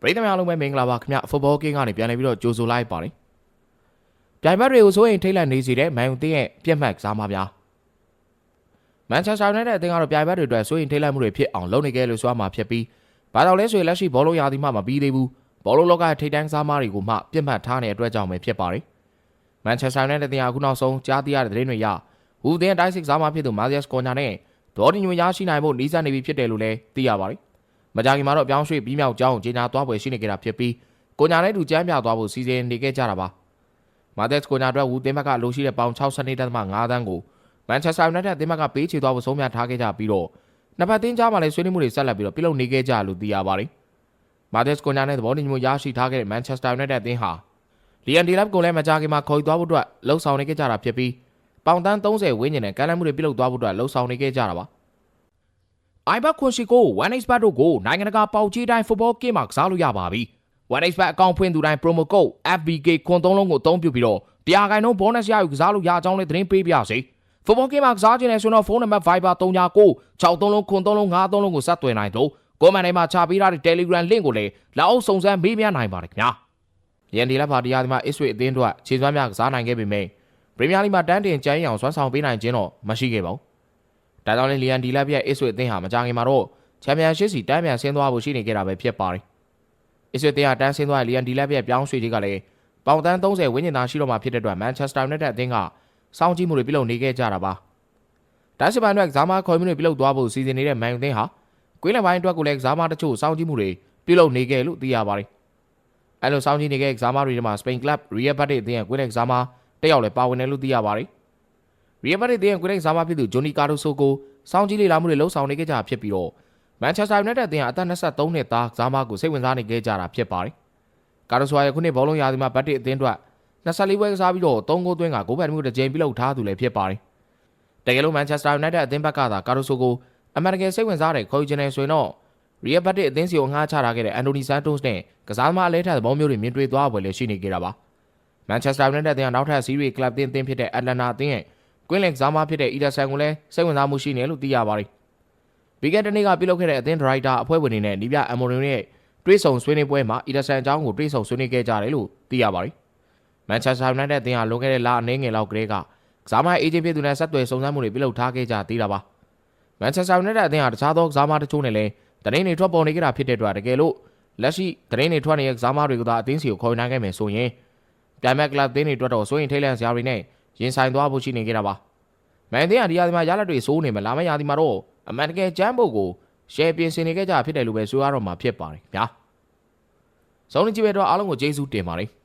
ပရိသတ်များအားလုံးပဲမင်္ဂလာပါခင်ဗျဖုတ်ဘောကင်းကနေပြန်လည်ပြီးတော့ကြိုဆိုလိုက်ပါတယ်ပြိုင်ဘက်တွေကိုစိုးရင်ထိတ်လန့်နေစီတဲ့မန်ယူတင်းရဲ့ပြက်မှတ်ကစားမများမန်ချက်စတာယူနိုက်တက်အသင်းကတော့ပြိုင်ဘက်တွေအတွက်စိုးရင်ထိတ်လန့်မှုတွေဖြစ်အောင်လုပ်နေကြလို့ဆိုရမှာဖြစ်ပြီးဘာကြောင့်လဲဆိုရင်လက်ရှိဘောလုံးရာသီမှမပြီးသေးဘူးဘောလုံးလောကထိတ်တန်းကစားမတွေကိုမှပြက်မှတ်ထားနေတဲ့အတွက်ကြောင့်ပဲဖြစ်ပါတယ်မန်ချက်စတာယူနိုက်တက်အသင်းကအခုနောက်ဆုံးကြားသိရတဲ့သတင်းတွေအရဟူသင်းတိုင်းစစ်ကစားမဖြစ်သူမာဇီယက်ကော်ညာနဲ့ဒေါ်ဒီညိုရရှိနိုင်ဖို့နှီးစပ်နေပြီဖြစ်တယ်လို့လည်းသိရပါတယ် မကြာခင်မှာတော့အပြောင်းရွှေ့ပြီးမြောက်ကြောင်းဂျင်ညာသွားပွဲရှိနေကြတာဖြစ်ပြီးကိုညာနဲ့တူကြမ်းပြသွားဖို့စီစဉ်နေခဲ့ကြတာပါမာသက်ကိုညာအတွက်ဝူတင်ဘက်ကလိုရှိတဲ့ပေါင်62.5တန်းကိုမန်ချက်စတာယူနိုက်တက်အသင်းဘက်ကပေးချေသွားဖို့ဆုံးဖြတ်ထားခဲ့ကြပြီးတော့နှစ်ဖက်တင်းကြားမှာလည်းဆွေးနွေးမှုတွေဆက်လက်ပြီးတော့ပြုလုပ်နေခဲ့ကြလို့သိရပါတယ်မာသက်ကိုညာနဲ့သဘောတူညီမှုရရှိထားခဲ့တဲ့မန်ချက်စတာယူနိုက်တက်အသင်းဟာလီယန်ဒီလပ်ကိုလည်းမကြာခင်မှာခေါ်ယူသွားဖို့အတွက်လှုံ့ဆော်နေခဲ့ကြတာဖြစ်ပြီးပေါင်တန်း30ဝန်းကျင်နဲ့ကမ်းလှမ်းမှုတွေပြုလုပ်သွားဖို့အတွက်လှုံ့ဆော်နေခဲ့ကြတာပါ အိုင်ဘတ်ခွန်ရှိကို 1xbet တို့ကိုနိုင်ငံတကာပေါက်ကြီးတိုင်း football game မှာကစားလို့ရပါပြီ။ 1xbet အကောင့်ဖွင့်သူတိုင်း promo code FBK ခွန်သုံးလုံးကိုအသုံးပြုပြီးတော့တရားခိုင်နှုန်း bonus ရယူကစားလို့ရအောင်လည်းသတင်းပေးပြစေ။ football game မှာကစားခြင်းနဲ့ဆိုတော့ဖုန်းနံပါတ် Viber 39 63လုံးခွန်သုံးလုံး53လုံးကိုဆက်သွယ်နိုင်တော့ကိုမန်ထဲမှာချပေးထားတဲ့ Telegram link ကိုလည်းလာအောင်စုံစမ်းမေးမြန်းနိုင်ပါတယ်ခင်ဗျာ။ရန်ဒီလက်ပါတရားဒီမှာ Israel အသင်းတို့ခြေစွမ်းများကစားနိုင်ခဲ့ပေမဲ့ Premier League မှာတန်းတင်ကြမ်းရအောင်စွမ်းဆောင်ပေးနိုင်ခြင်းတော့မရှိခဲ့ပါဘူး။ ဒါကြောင့်လည်းလီယန်ဒီလက်ပြရဲ့အစ်ဆွေအသင်းဟာမကြခင်မှာတော့ချန်ပီယံရှစ်စီတန်းပြန်ဆင်းသွားဖို့ရှိနေကြတာပဲဖြစ်ပါတယ်။အစ်ဆွေအသင်းဟာတန်းဆင်းသွားတဲ့လီယန်ဒီလက်ပြရဲ့ပြောင်းရွှေ့ခြင်းကလည်းပေါင်တန်း30ဝန်းကျင်သာရှိတော့မှဖြစ်တဲ့အတွက်မန်ချက်စတာယူနိုက်တက်အသင်းကစောင့်ကြည့်မှုတွေပြုလုပ်နေခဲ့ကြတာပါ။တန်းစစ်ပန်အတွက်ကစားမခေါ်မှုတွေပြုလုပ်သွားဖို့စီစဉ်နေတဲ့မန်ယူအသင်းဟာကွင်းလယ်ပိုင်းအတွက်ကိုလည်းကစားမတချို့စောင့်ကြည့်မှုတွေပြုလုပ်နေခဲ့လို့သိရပါတယ်။အဲလိုစောင့်ကြည့်နေခဲ့ကစားမတွေထဲမှာစပိန်ကလပ်ရီယယ်ဘတ်တေအသင်းရဲ့ကွင်းလယ်ကစားမတက်ရောက်လည်းပါဝင်တယ်လို့သိရပါတယ်။ ရီယယ်မက်ဒရစ်တင်းရဲ့ကွင်းလိုက်စားမဖြစ်သူဂျွန်နီကာဒိုဆိုကိုစောင်းကြီးလေလာမှုတွေလှုပ်ဆောင်နေခဲ့ကြတာဖြစ်ပြီးတော့မန်ချက်စတာယူနိုက်တက်အသင်းဟာအသက်23နှစ်သားကစားမကိုစိတ်ဝင်စားနေခဲ့ကြတာဖြစ်ပါတယ်။ကာဒိုဆိုရဲ့ခုနှစ်ဘောလုံးရာသီမှာဘတ်တစ်အသင်းအတွက်24ပွဲကစားပြီးတော့3ဂိုးသွင်းကဂိုးဖက်မှုတစ်ကြိမ်ပြုလုပ်ထားသူလည်းဖြစ်ပါတယ်။တကယ်လို့မန်ချက်စတာယူနိုက်တက်အသင်းဘက်ကသာကာဒိုဆိုကိုအမေရိကန်စိတ်ဝင်စားတဲ့ခေါ်ယူခြင်းနဲ့ဆိုရင်တော့ရီယယ်ဘတ်တစ်အသင်းစီကိုငှားချထားခဲ့တဲ့အန်တိုနီဆန်တိုစ်နဲ့ကစားသမားအလဲထက်သဘောမျိုးတွေမြင်တွေ့သွားပွဲလည်းရှိနေကြတာပါ။မန်ချက်စတာယူနိုက်တက်အသင်းကနောက်ထပ်စီးရီးကလပ်အသင်းအသင်းဖြစ်တဲ့အက်တလန်နာအသင်းရဲ့ ကွင်းလင်ကစားမဖြစ်တဲ့အီဒါဆန်ကိုလည်းစိတ်ဝင်စားမှုရှိနေလို့သိရပါတယ်။ဘီကက်တနေ့ကပြုလုပ်ခဲ့တဲ့အသင်းဒရိုက်တာအဖွဲ့ဝင်တွေနဲ့နီးပြအမိုရင်ရဲ့တွေးဆုံဆွေးနွေးပွဲမှာအီဒါဆန်အကြောင်းကိုတွေးဆုံဆွေးနွေးခဲ့ကြတယ်လို့သိရပါတယ်။မန်ချက်စတာယူနိုက်တက်အသင်းဟာလွန်ခဲ့တဲ့လအနေငယ်လောက်ကလေးကကစားမအေဂျင့်ဖြစ်သူနဲ့ဆက်သွယ်စုံစမ်းမှုတွေပြုလုပ်ထားခဲ့ကြသေးတာပါ။မန်ချက်စတာယူနိုက်တက်အသင်းဟာတခြားသောကစားမတချို့နဲ့လည်းတရင်တွေထွက်ပေါ်နေကြတာဖြစ်တဲ့အတွက်တကယ်လို့လက်ရှိတရင်တွေထွက်နေတဲ့ကစားမတွေကသာအသင်းစီကိုခေါ်ယူနိုင်ခဲ့မယ်ဆိုရင်ပြိုင်ဘက်ကလပ်အသင်းတွေအတွက်တော့ဆိုရင်ထိတ်လန့်စရာတွေနဲ့ ရင်ဆိုင်သွားဖို့ရှိနေကြတာပါ။မန်တင်းကဒီရာဒီမှာရလက်တွေစိုးနေမှာလာမယ့်ရာဒီမှာတော့အမှန်တကယ်ကျမ်းပုတ်ကိုရှယ်ပြင်ဆင်နေခဲ့ကြဖြစ်တယ်လို့ပဲဆိုရတော့မှာဖြစ်ပါတယ်ဗျာ။ဇုံးကြည့်ပဲတော့အားလုံးကိုကျေးဇူးတင်ပါတယ်။